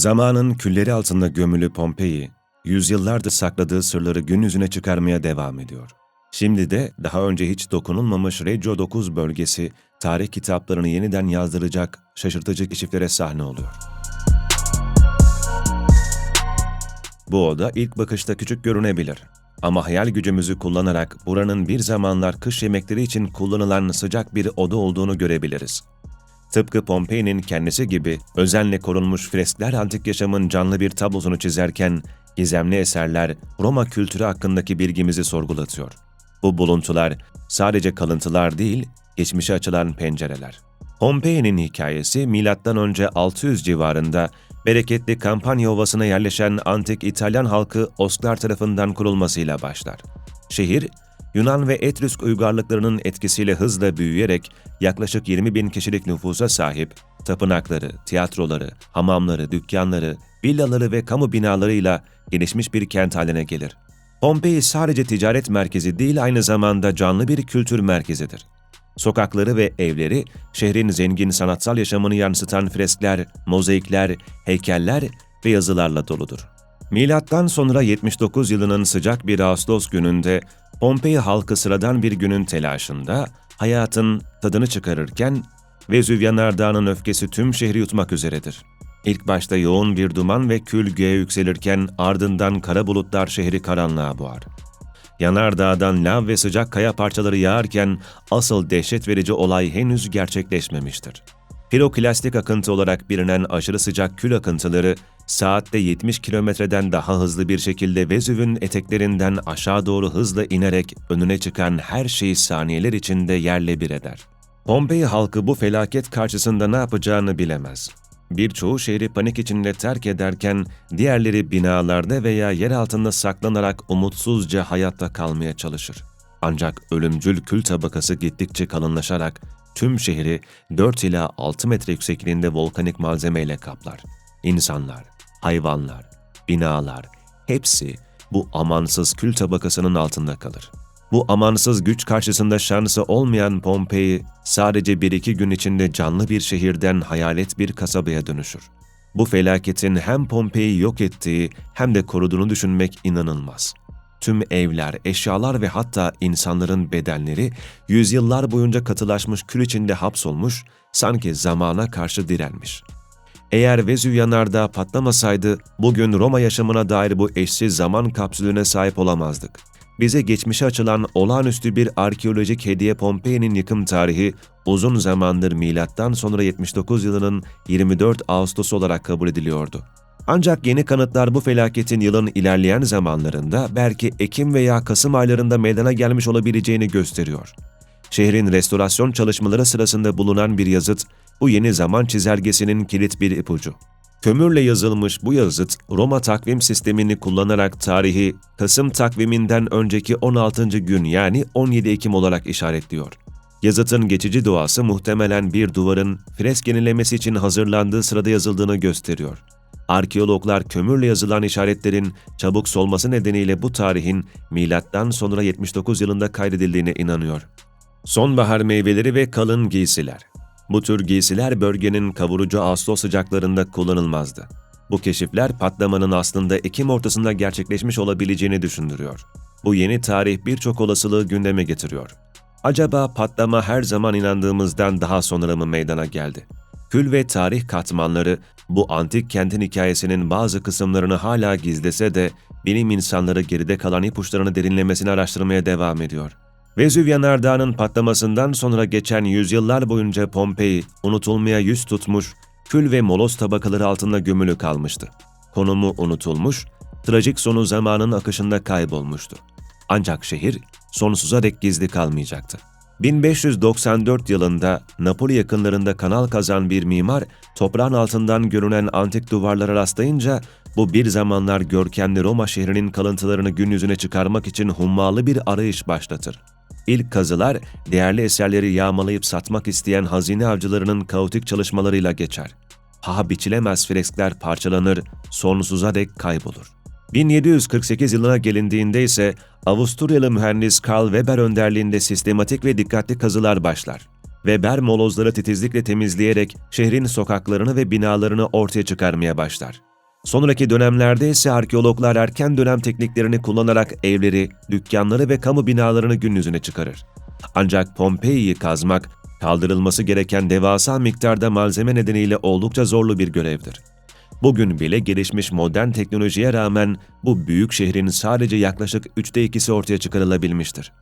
Zamanın külleri altında gömülü Pompei, yüzyıllardır sakladığı sırları gün yüzüne çıkarmaya devam ediyor. Şimdi de daha önce hiç dokunulmamış Reggio 9 bölgesi tarih kitaplarını yeniden yazdıracak şaşırtıcı keşiflere sahne oluyor. Bu oda ilk bakışta küçük görünebilir. Ama hayal gücümüzü kullanarak buranın bir zamanlar kış yemekleri için kullanılan sıcak bir oda olduğunu görebiliriz. Tıpkı Pompei'nin kendisi gibi özenle korunmuş freskler antik yaşamın canlı bir tablosunu çizerken, gizemli eserler Roma kültürü hakkındaki bilgimizi sorgulatıyor. Bu buluntular sadece kalıntılar değil, geçmişe açılan pencereler. Pompei'nin hikayesi M.Ö. 600 civarında bereketli Kampanya Ovası'na yerleşen antik İtalyan halkı Osklar tarafından kurulmasıyla başlar. Şehir, Yunan ve Etrüsk uygarlıklarının etkisiyle hızla büyüyerek yaklaşık 20 bin kişilik nüfusa sahip, tapınakları, tiyatroları, hamamları, dükkanları, villaları ve kamu binalarıyla gelişmiş bir kent haline gelir. Pompei sadece ticaret merkezi değil aynı zamanda canlı bir kültür merkezidir. Sokakları ve evleri şehrin zengin sanatsal yaşamını yansıtan freskler, mozaikler, heykeller ve yazılarla doludur. Milattan sonra 79 yılının sıcak bir Ağustos gününde Pompei halkı sıradan bir günün telaşında hayatın tadını çıkarırken Vezüv yanardağının öfkesi tüm şehri yutmak üzeredir. İlk başta yoğun bir duman ve kül göğe yükselirken ardından kara bulutlar şehri karanlığa boğar. Yanardağdan lav ve sıcak kaya parçaları yağarken asıl dehşet verici olay henüz gerçekleşmemiştir. Piroklastik akıntı olarak bilinen aşırı sıcak kül akıntıları saatte 70 kilometreden daha hızlı bir şekilde Vezüv'ün eteklerinden aşağı doğru hızla inerek önüne çıkan her şeyi saniyeler içinde yerle bir eder. Pompei halkı bu felaket karşısında ne yapacağını bilemez. Birçoğu şehri panik içinde terk ederken diğerleri binalarda veya yer altında saklanarak umutsuzca hayatta kalmaya çalışır. Ancak ölümcül kül tabakası gittikçe kalınlaşarak tüm şehri 4 ila 6 metre yüksekliğinde volkanik malzemeyle kaplar. İnsanlar, hayvanlar, binalar hepsi bu amansız kül tabakasının altında kalır. Bu amansız güç karşısında şansı olmayan Pompei sadece bir iki gün içinde canlı bir şehirden hayalet bir kasabaya dönüşür. Bu felaketin hem Pompei'yi yok ettiği hem de koruduğunu düşünmek inanılmaz. Tüm evler, eşyalar ve hatta insanların bedenleri yüzyıllar boyunca katılaşmış kül içinde hapsolmuş, sanki zamana karşı direnmiş. Eğer Vezüv yanardağı patlamasaydı bugün Roma yaşamına dair bu eşsiz zaman kapsülüne sahip olamazdık bize geçmişe açılan olağanüstü bir arkeolojik hediye Pompei'nin yıkım tarihi uzun zamandır milattan sonra 79 yılının 24 Ağustos olarak kabul ediliyordu. Ancak yeni kanıtlar bu felaketin yılın ilerleyen zamanlarında belki Ekim veya Kasım aylarında meydana gelmiş olabileceğini gösteriyor. Şehrin restorasyon çalışmaları sırasında bulunan bir yazıt, bu yeni zaman çizelgesinin kilit bir ipucu. Kömürle yazılmış bu yazıt, Roma takvim sistemini kullanarak tarihi Kasım takviminden önceki 16. gün yani 17 Ekim olarak işaretliyor. Yazıtın geçici doğası muhtemelen bir duvarın fresk yenilemesi için hazırlandığı sırada yazıldığını gösteriyor. Arkeologlar kömürle yazılan işaretlerin çabuk solması nedeniyle bu tarihin milattan sonra 79 yılında kaydedildiğine inanıyor. Sonbahar meyveleri ve kalın giysiler bu tür giysiler bölgenin kavurucu Ağustos sıcaklarında kullanılmazdı. Bu keşifler patlamanın aslında Ekim ortasında gerçekleşmiş olabileceğini düşündürüyor. Bu yeni tarih birçok olasılığı gündeme getiriyor. Acaba patlama her zaman inandığımızdan daha sonra mı meydana geldi? Kül ve tarih katmanları bu antik kentin hikayesinin bazı kısımlarını hala gizlese de bilim insanları geride kalan ipuçlarını derinlemesine araştırmaya devam ediyor. Vezüv yanardağının patlamasından sonra geçen yüzyıllar boyunca Pompei unutulmaya yüz tutmuş, kül ve moloz tabakaları altında gömülü kalmıştı. Konumu unutulmuş, trajik sonu zamanın akışında kaybolmuştu. Ancak şehir sonsuza dek gizli kalmayacaktı. 1594 yılında Napoli yakınlarında kanal kazan bir mimar, toprağın altından görünen antik duvarlara rastlayınca bu bir zamanlar görkemli Roma şehrinin kalıntılarını gün yüzüne çıkarmak için hummalı bir arayış başlatır. İlk kazılar değerli eserleri yağmalayıp satmak isteyen hazine avcılarının kaotik çalışmalarıyla geçer. Paha biçilemez freskler parçalanır, sonsuza dek kaybolur. 1748 yılına gelindiğinde ise Avusturyalı mühendis Karl Weber önderliğinde sistematik ve dikkatli kazılar başlar. Weber molozları titizlikle temizleyerek şehrin sokaklarını ve binalarını ortaya çıkarmaya başlar. Sonraki dönemlerde ise arkeologlar erken dönem tekniklerini kullanarak evleri, dükkanları ve kamu binalarını gün yüzüne çıkarır. Ancak Pompei'yi kazmak, kaldırılması gereken devasa miktarda malzeme nedeniyle oldukça zorlu bir görevdir. Bugün bile gelişmiş modern teknolojiye rağmen bu büyük şehrin sadece yaklaşık üçte ikisi ortaya çıkarılabilmiştir.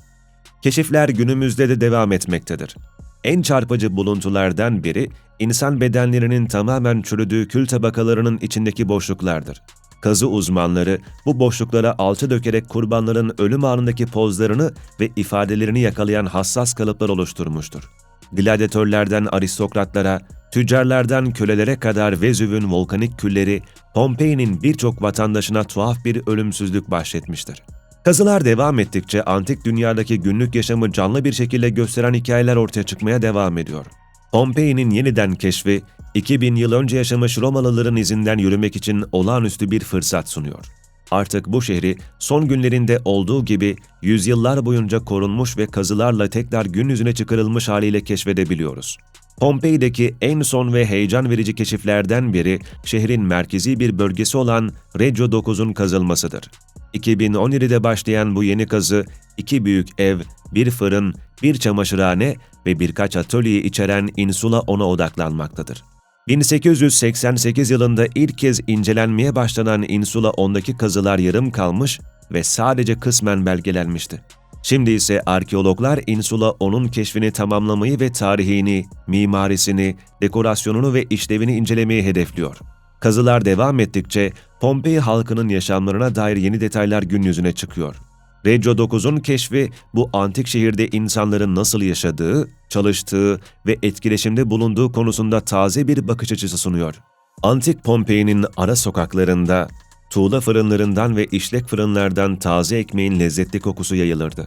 Keşifler günümüzde de devam etmektedir. En çarpıcı buluntulardan biri, insan bedenlerinin tamamen çürüdüğü kül tabakalarının içindeki boşluklardır. Kazı uzmanları bu boşluklara alçı dökerek kurbanların ölüm anındaki pozlarını ve ifadelerini yakalayan hassas kalıplar oluşturmuştur. Gladyatörlerden aristokratlara, tüccarlardan kölelere kadar Vezüv'ün volkanik külleri Pompei'nin birçok vatandaşına tuhaf bir ölümsüzlük bahşetmiştir. Kazılar devam ettikçe antik dünyadaki günlük yaşamı canlı bir şekilde gösteren hikayeler ortaya çıkmaya devam ediyor. Pompei'nin yeniden keşfi, 2000 yıl önce yaşamış Romalıların izinden yürümek için olağanüstü bir fırsat sunuyor. Artık bu şehri son günlerinde olduğu gibi yüzyıllar boyunca korunmuş ve kazılarla tekrar gün yüzüne çıkarılmış haliyle keşfedebiliyoruz. Pompei'deki en son ve heyecan verici keşiflerden biri şehrin merkezi bir bölgesi olan Reggio 9'un kazılmasıdır. 2017'de başlayan bu yeni kazı iki büyük ev, bir fırın, bir çamaşırhane ve birkaç atölyeyi içeren Insula 10'a odaklanmaktadır. 1888 yılında ilk kez incelenmeye başlanan Insula 10'daki kazılar yarım kalmış ve sadece kısmen belgelenmişti. Şimdi ise arkeologlar Insula 10'un keşfini tamamlamayı ve tarihini, mimarisini, dekorasyonunu ve işlevini incelemeyi hedefliyor. Kazılar devam ettikçe Pompei halkının yaşamlarına dair yeni detaylar gün yüzüne çıkıyor. Reggio 9'un keşfi bu antik şehirde insanların nasıl yaşadığı, çalıştığı ve etkileşimde bulunduğu konusunda taze bir bakış açısı sunuyor. Antik Pompei'nin ara sokaklarında tuğla fırınlarından ve işlek fırınlardan taze ekmeğin lezzetli kokusu yayılırdı.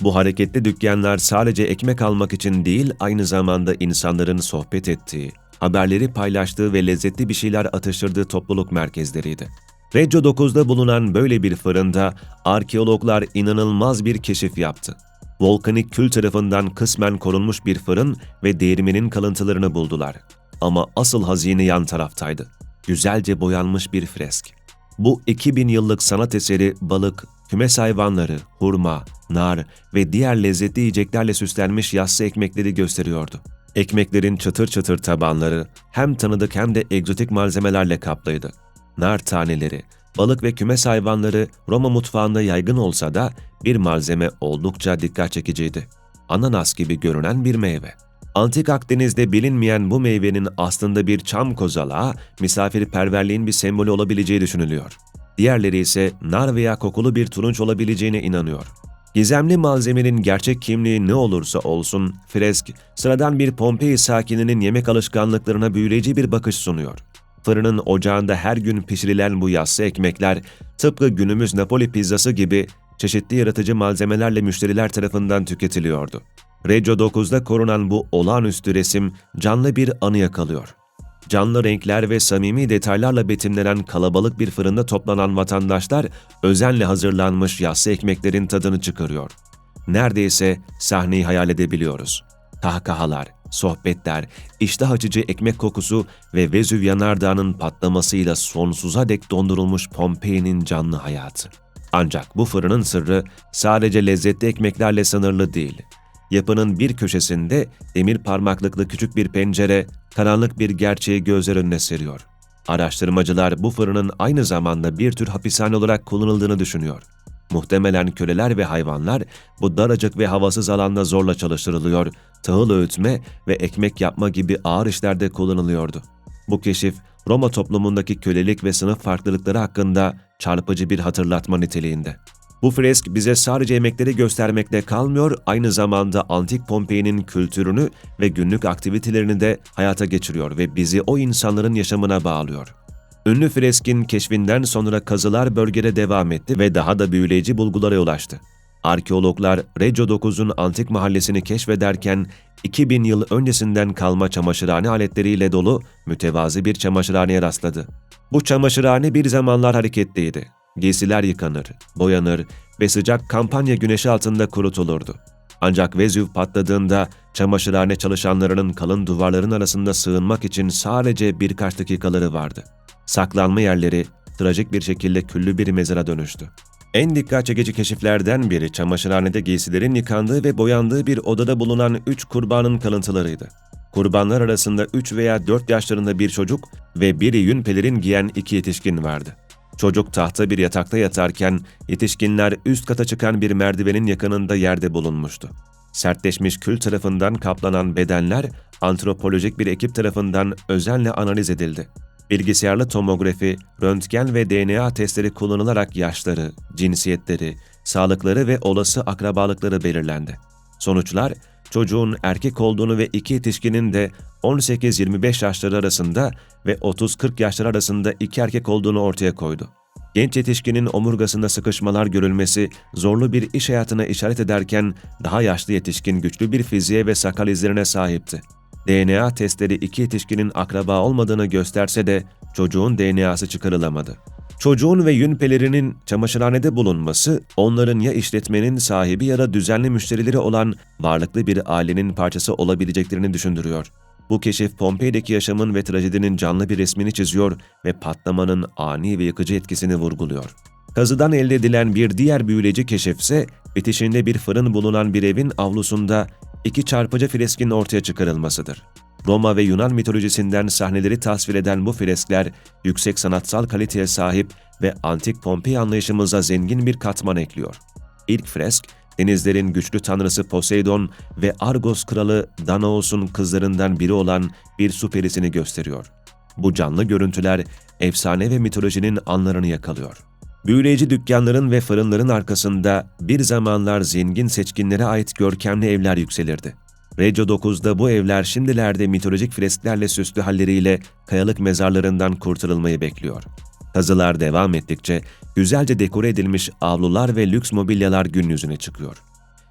Bu hareketli dükkanlar sadece ekmek almak için değil, aynı zamanda insanların sohbet ettiği, haberleri paylaştığı ve lezzetli bir şeyler atıştırdığı topluluk merkezleriydi. Reggio 9'da bulunan böyle bir fırında arkeologlar inanılmaz bir keşif yaptı. Volkanik kül tarafından kısmen korunmuş bir fırın ve değirmenin kalıntılarını buldular. Ama asıl hazine yan taraftaydı. Güzelce boyanmış bir fresk. Bu 2000 yıllık sanat eseri balık, kümes hayvanları, hurma, nar ve diğer lezzetli yiyeceklerle süslenmiş yassı ekmekleri gösteriyordu. Ekmeklerin çıtır çıtır tabanları hem tanıdık hem de egzotik malzemelerle kaplıydı. Nar taneleri, balık ve kümes hayvanları Roma mutfağında yaygın olsa da bir malzeme oldukça dikkat çekiciydi. Ananas gibi görünen bir meyve. Antik Akdeniz'de bilinmeyen bu meyvenin aslında bir çam kozalağı, misafirperverliğin bir sembolü olabileceği düşünülüyor. Diğerleri ise nar veya kokulu bir turunç olabileceğine inanıyor. Gizemli malzemenin gerçek kimliği ne olursa olsun, fresk, sıradan bir Pompei sakininin yemek alışkanlıklarına büyüleyici bir bakış sunuyor. Fırının ocağında her gün pişirilen bu yassı ekmekler, tıpkı günümüz Napoli pizzası gibi çeşitli yaratıcı malzemelerle müşteriler tarafından tüketiliyordu. Reggio 9'da korunan bu olağanüstü resim canlı bir anı yakalıyor. Canlı renkler ve samimi detaylarla betimlenen kalabalık bir fırında toplanan vatandaşlar özenle hazırlanmış yassı ekmeklerin tadını çıkarıyor. Neredeyse sahneyi hayal edebiliyoruz. Kahkahalar, sohbetler, iştah açıcı ekmek kokusu ve Vezüv yanardağının patlamasıyla sonsuza dek dondurulmuş Pompei'nin canlı hayatı. Ancak bu fırının sırrı sadece lezzetli ekmeklerle sınırlı değil. Yapının bir köşesinde demir parmaklıklı küçük bir pencere, karanlık bir gerçeği gözler önüne seriyor. Araştırmacılar bu fırının aynı zamanda bir tür hapishane olarak kullanıldığını düşünüyor. Muhtemelen köleler ve hayvanlar bu daracık ve havasız alanda zorla çalıştırılıyor, tahıl öğütme ve ekmek yapma gibi ağır işlerde kullanılıyordu. Bu keşif Roma toplumundaki kölelik ve sınıf farklılıkları hakkında çarpıcı bir hatırlatma niteliğinde. Bu fresk bize sadece yemekleri göstermekle kalmıyor, aynı zamanda antik Pompei'nin kültürünü ve günlük aktivitelerini de hayata geçiriyor ve bizi o insanların yaşamına bağlıyor. Ünlü freskin keşfinden sonra kazılar bölgede devam etti ve daha da büyüleyici bulgulara ulaştı. Arkeologlar Reggio 9'un antik mahallesini keşfederken 2000 yıl öncesinden kalma çamaşırhane aletleriyle dolu mütevazi bir çamaşırhaneye rastladı. Bu çamaşırhane bir zamanlar hareketliydi. Giysiler yıkanır, boyanır ve sıcak kampanya güneşi altında kurutulurdu. Ancak Vezüv patladığında çamaşırhane çalışanlarının kalın duvarların arasında sığınmak için sadece birkaç dakikaları vardı. Saklanma yerleri trajik bir şekilde küllü bir mezara dönüştü. En dikkat çekici keşiflerden biri çamaşırhanede giysilerin yıkandığı ve boyandığı bir odada bulunan 3 kurbanın kalıntılarıydı. Kurbanlar arasında 3 veya 4 yaşlarında bir çocuk ve biri yün pelerin giyen iki yetişkin vardı. Çocuk tahta bir yatakta yatarken yetişkinler üst kata çıkan bir merdivenin yakınında yerde bulunmuştu. Sertleşmiş kül tarafından kaplanan bedenler antropolojik bir ekip tarafından özenle analiz edildi. Bilgisayarlı tomografi, röntgen ve DNA testleri kullanılarak yaşları, cinsiyetleri, sağlıkları ve olası akrabalıkları belirlendi. Sonuçlar, çocuğun erkek olduğunu ve iki yetişkinin de 18-25 yaşları arasında ve 30-40 yaşlar arasında iki erkek olduğunu ortaya koydu. Genç yetişkinin omurgasında sıkışmalar görülmesi zorlu bir iş hayatına işaret ederken daha yaşlı yetişkin güçlü bir fiziğe ve sakal izlerine sahipti. DNA testleri iki yetişkinin akraba olmadığını gösterse de çocuğun DNA'sı çıkarılamadı. Çocuğun ve yün pelerinin çamaşırhanede bulunması, onların ya işletmenin sahibi ya da düzenli müşterileri olan varlıklı bir ailenin parçası olabileceklerini düşündürüyor. Bu keşif Pompei'deki yaşamın ve trajedinin canlı bir resmini çiziyor ve patlamanın ani ve yıkıcı etkisini vurguluyor. Kazıdan elde edilen bir diğer büyüleyici keşif ise bitişinde bir fırın bulunan bir evin avlusunda iki çarpıcı freskin ortaya çıkarılmasıdır. Roma ve Yunan mitolojisinden sahneleri tasvir eden bu freskler yüksek sanatsal kaliteye sahip ve antik Pompei anlayışımıza zengin bir katman ekliyor. İlk fresk, denizlerin güçlü tanrısı Poseidon ve Argos kralı Danaos'un kızlarından biri olan bir su perisini gösteriyor. Bu canlı görüntüler efsane ve mitolojinin anlarını yakalıyor. Büyüleyici dükkanların ve fırınların arkasında bir zamanlar zengin seçkinlere ait görkemli evler yükselirdi. Reggio 9'da bu evler şimdilerde mitolojik fresklerle süslü halleriyle kayalık mezarlarından kurtarılmayı bekliyor. Kazılar devam ettikçe güzelce dekore edilmiş avlular ve lüks mobilyalar gün yüzüne çıkıyor.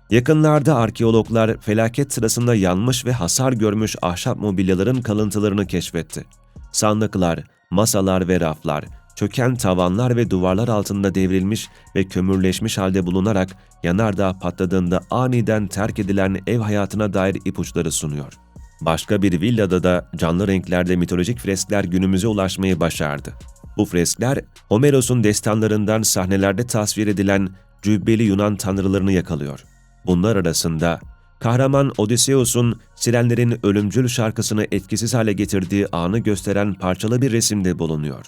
Yakınlarda arkeologlar felaket sırasında yanmış ve hasar görmüş ahşap mobilyaların kalıntılarını keşfetti. Sandıklar, masalar ve raflar, çöken tavanlar ve duvarlar altında devrilmiş ve kömürleşmiş halde bulunarak yanardağ patladığında aniden terk edilen ev hayatına dair ipuçları sunuyor. Başka bir villada da canlı renklerde mitolojik freskler günümüze ulaşmayı başardı. Bu freskler, Homeros'un destanlarından sahnelerde tasvir edilen cübbeli Yunan tanrılarını yakalıyor. Bunlar arasında kahraman Odysseus'un sirenlerin ölümcül şarkısını etkisiz hale getirdiği anı gösteren parçalı bir resimde bulunuyor.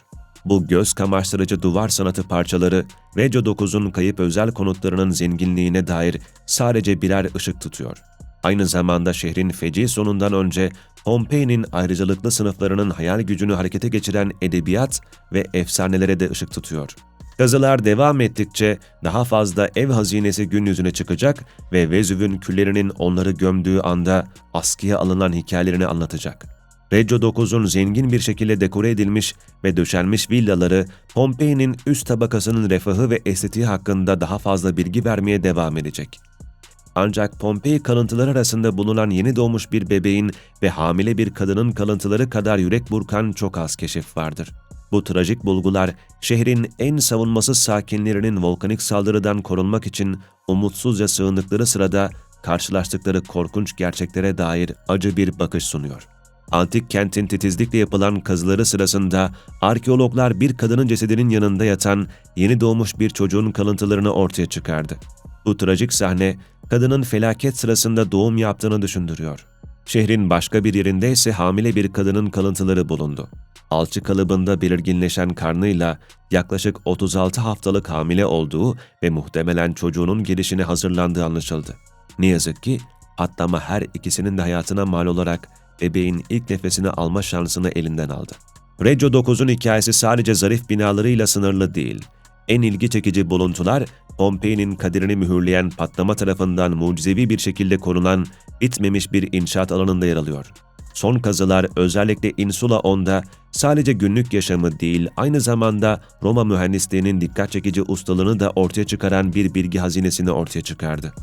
Bu göz kamaştırıcı duvar sanatı parçaları, Reggio 9'un kayıp özel konutlarının zenginliğine dair sadece birer ışık tutuyor. Aynı zamanda şehrin feci sonundan önce Pompei'nin ayrıcalıklı sınıflarının hayal gücünü harekete geçiren edebiyat ve efsanelere de ışık tutuyor. Kazılar devam ettikçe daha fazla ev hazinesi gün yüzüne çıkacak ve Vezüv'ün küllerinin onları gömdüğü anda askıya alınan hikayelerini anlatacak. Reggio 9'un zengin bir şekilde dekore edilmiş ve döşenmiş villaları Pompei'nin üst tabakasının refahı ve estetiği hakkında daha fazla bilgi vermeye devam edecek. Ancak Pompei kalıntıları arasında bulunan yeni doğmuş bir bebeğin ve hamile bir kadının kalıntıları kadar yürek burkan çok az keşif vardır. Bu trajik bulgular şehrin en savunmasız sakinlerinin volkanik saldırıdan korunmak için umutsuzca sığındıkları sırada karşılaştıkları korkunç gerçeklere dair acı bir bakış sunuyor. Antik kentin titizlikle yapılan kazıları sırasında arkeologlar bir kadının cesedinin yanında yatan yeni doğmuş bir çocuğun kalıntılarını ortaya çıkardı. Bu trajik sahne kadının felaket sırasında doğum yaptığını düşündürüyor. Şehrin başka bir yerinde ise hamile bir kadının kalıntıları bulundu. Alçı kalıbında belirginleşen karnıyla yaklaşık 36 haftalık hamile olduğu ve muhtemelen çocuğunun gelişine hazırlandığı anlaşıldı. Ne yazık ki patlama her ikisinin de hayatına mal olarak bebeğin ilk nefesini alma şansını elinden aldı. Reggio 9'un hikayesi sadece zarif binalarıyla sınırlı değil. En ilgi çekici buluntular, Pompei'nin kaderini mühürleyen patlama tarafından mucizevi bir şekilde korunan, bitmemiş bir inşaat alanında yer alıyor. Son kazılar özellikle Insula 10'da sadece günlük yaşamı değil, aynı zamanda Roma mühendisliğinin dikkat çekici ustalığını da ortaya çıkaran bir bilgi hazinesini ortaya çıkardı.